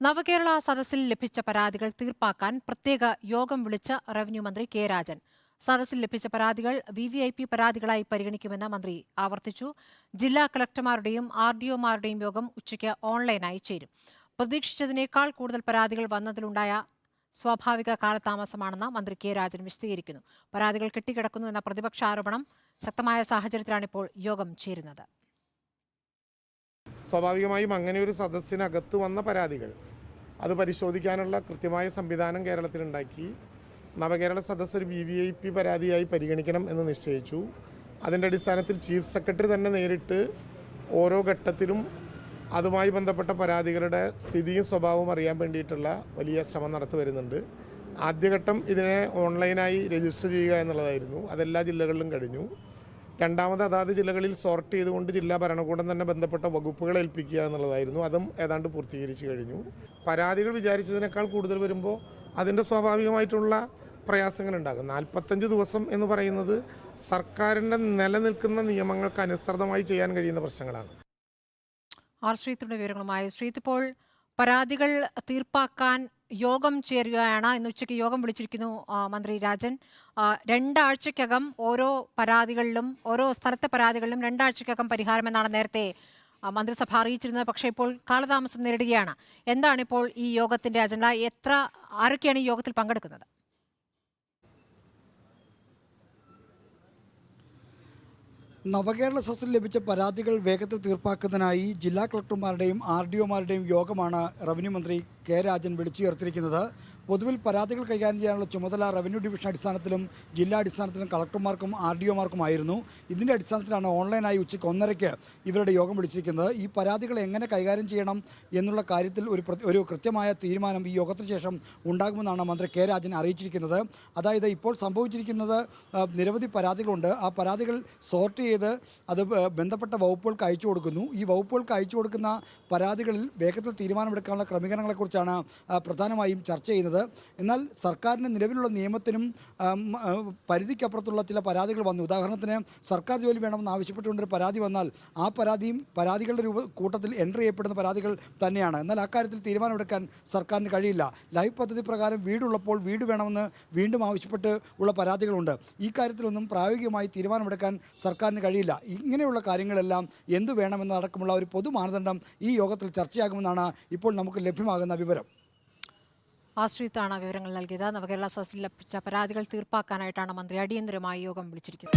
നവകേരള സദസ്സിൽ ലഭിച്ച പരാതികൾ തീർപ്പാക്കാൻ പ്രത്യേക യോഗം വിളിച്ച റവന്യൂ മന്ത്രി കെ രാജൻ. സദസ്സിൽ ലഭിച്ച പരാതികൾ വി വി ഐ പി പരാതികളായി പരിഗണിക്കുമെന്ന് മന്ത്രി ആവർത്തിച്ചു. ജില്ലാ കളക്ടർമാരുടെയും ആർ ഡി ഒമാരുടെയും യോഗം ഉച്ചയ്ക്ക് ഓൺലൈനായി ചേരും. പ്രതീക്ഷിച്ചതിനേക്കാൾ കൂടുതൽ പരാതികൾ വന്നതിലുണ്ടായ സ്വാഭാവിക കാലതാമസമാണെന്ന് മന്ത്രി കെ രാജൻ വിശദീകരിക്കുന്നു. പരാതികൾ കെട്ടിക്കിടക്കുന്നു എന്ന പ്രതിപക്ഷ ആരോപണം ശക്തമായ സാഹചര്യത്തിലാണിപ്പോൾ യോഗം ചേരുന്നത്. സ്വാഭാവികമായും അങ്ങനെ ഒരു സദസ്സിനകത്ത് വന്ന പരാതികൾ അത് പരിശോധിക്കാനുള്ള കൃത്യമായ സംവിധാനം കേരളത്തിലുണ്ടാക്കി. നവകേരള സദസ് ഒരു വി വി ഐ പി പരാതിയായി പരിഗണിക്കണം എന്ന് നിശ്ചയിച്ചു. അതിന്റെ അടിസ്ഥാനത്തിൽ ചീഫ് സെക്രട്ടറി തന്നെ നേരിട്ട് ഓരോ ഘട്ടത്തിലും അതുമായി ബന്ധപ്പെട്ട പരാതികളുടെ സ്ഥിതിയും സ്വഭാവവും അറിയാൻ വേണ്ടിയിട്ടുള്ള വലിയ ശ്രമം നടത്തുവരുന്നുണ്ട് ആദ്യഘട്ടം ഇതിനെ ഓൺലൈനായി രജിസ്റ്റർ ചെയ്യുക എന്നുള്ളതായിരുന്നു. അതെല്ലാ ജില്ലകളിലും കഴിഞ്ഞു. രണ്ടാമത് അതാത് ജില്ലകളിൽ സോർട്ട് ചെയ്തുകൊണ്ട് ജില്ലാ ഭരണകൂടം തന്നെ ബന്ധപ്പെട്ട വകുപ്പുകൾ ഏൽപ്പിക്കുക എന്നുള്ളതായിരുന്നു. അതും ഏതാണ്ട് പൂർത്തീകരിച്ചു കഴിഞ്ഞു. പരാതികൾ വിചാരിച്ചതിനേക്കാൾ കൂടുതൽ വരുമ്പോൾ അതിന്റെ സ്വാഭാവികമായിട്ടുള്ള പ്രയാസങ്ങളുണ്ടാകും. നാൽപ്പത്തഞ്ച് ദിവസം എന്ന് പറയുന്നത് സർക്കാരിന്റെ നിലനിൽക്കുന്ന നിയമങ്ങൾക്ക് അനുസൃതമായി ചെയ്യാൻ കഴിയുന്ന പ്രശ്നങ്ങളാണ്. ആർ ശ്രീത്തിന്റെ വിവരങ്ങളുമായി പരാതികൾ തീർപ്പാക്കാൻ യോഗം ചേരുകയാണ്. ഇന്ന് ഉച്ചയ്ക്ക് യോഗം വിളിച്ചിരിക്കുന്നു മന്ത്രി രാജൻ. രണ്ടാഴ്ചക്കകം ഓരോ പരാതികളിലും ഓരോ സ്ഥലത്തെ പരാതികളിലും രണ്ടാഴ്ചക്കകം പരിഹാരമെന്നാണ് നേരത്തെ മന്ത്രിസഭ അറിയിച്ചിരുന്നത്. പക്ഷേ ഇപ്പോൾ കാലതാമസം നേരിടുകയാണ്. എന്താണ് ഇപ്പോൾ ഈ യോഗത്തിന്റെ അജണ്ട? എത്ര ആരൊക്കെയാണ് ഈ യോഗത്തിൽ പങ്കെടുക്കുന്നത്? നവകേരള സദസ്സിൽ ലഭിച്ച പരാതികൾ വേഗത്തിൽ തീർപ്പാക്കുന്നതിനായി ജില്ലാ കളക്ടർമാരുടെയും ആർ ഡി ഒമാരുടെയും യോഗമാണ് റവന്യൂ മന്ത്രി കെ രാജൻ വിളിച്ചു ചേർത്തിരിക്കുന്നത് പൊതുവിൽ പരാതികൾ കൈകാര്യം ചെയ്യാനുള്ള ചുമതല റവന്യൂ ഡിവിഷൻ അടിസ്ഥാനത്തിലും ജില്ലാ അടിസ്ഥാനത്തിലും കളക്ടർമാർക്കും ആർ ഡി ഒമാർക്കുമായിരുന്നു. ഇതിന്റെ അടിസ്ഥാനത്തിലാണ് ഓൺലൈനായി ഉച്ചയ്ക്ക് ഒന്നരയ്ക്ക് ഇവരുടെ യോഗം വിളിച്ചിരിക്കുന്നത്. ഈ പരാതികൾ എങ്ങനെ കൈകാര്യം ചെയ്യണം എന്നുള്ള കാര്യത്തിൽ ഒരു ഒരു കൃത്യമായ തീരുമാനം ഈ യോഗത്തിന് ശേഷം ഉണ്ടാകുമെന്നാണ് മന്ത്രി കെ രാജൻ അറിയിച്ചിരിക്കുന്നത്. അതായത് ഇപ്പോൾ സംഭവിച്ചിരിക്കുന്നത് നിരവധി പരാതികളുണ്ട്. ആ പരാതികൾ സോർട്ട് ചെയ്ത് അത് ബന്ധപ്പെട്ട വകുപ്പുകൾക്ക് അയച്ചു കൊടുക്കുന്നു. ഈ വകുപ്പുകൾക്ക് അയച്ചു കൊടുക്കുന്ന പരാതികളിൽ വേഗത്തിൽ തീരുമാനമെടുക്കാനുള്ള ക്രമീകരണങ്ങളെക്കുറിച്ചാണ് പ്രധാനമായും ചർച്ച ചെയ്യുന്നത്. എന്നാൽ സർക്കാരിന്റെ നിലവിലുള്ള നിയമത്തിനും പരിധിക്കപ്പുറത്തുള്ള ചില പരാതികൾ വന്നു. ഉദാഹരണത്തിന് സർക്കാർ ജോലി വേണമെന്ന് ആവശ്യപ്പെട്ടുകൊണ്ടൊരു പരാതി വന്നാൽ ആ പരാതിയും പരാതികളുടെ രൂപ കൂട്ടത്തിൽ എൻട്രി ചെയ്യപ്പെടുന്ന പരാതികൾ തന്നെയാണ്. എന്നാൽ അക്കാര്യത്തിൽ തീരുമാനമെടുക്കാൻ സർക്കാരിന് കഴിയില്ല. ലൈഫ് പദ്ധതി പ്രകാരം വീടുള്ളപ്പോൾ വീട് വേണമെന്ന് വീണ്ടും ആവശ്യപ്പെട്ട് ഉള്ള പരാതികളുണ്ട്. ഈ കാര്യത്തിലൊന്നും പ്രായോഗികമായി തീരുമാനമെടുക്കാൻ സർക്കാരിന് കഴിയില്ല. ഇങ്ങനെയുള്ള കാര്യങ്ങളെല്ലാം എന്തു വേണമെന്നതടക്കമുള്ള ഒരു പൊതു മാനദണ്ഡം ഈ യോഗത്തിൽ ചർച്ചയാകുമെന്നാണ് ഇപ്പോൾ നമുക്ക് ലഭ്യമാകുന്ന വിവരം. ആശ്രിത്താണ് വിവരങ്ങൾ നൽകിയത്. നവകേരള സദസ്സിൽ ലഭിച്ച പരാതികൾ തീർപ്പാക്കാനായിട്ടാണ് മന്ത്രി അടിയന്തരമായി യോഗം വിളിച്ചിരിക്കുന്നത്.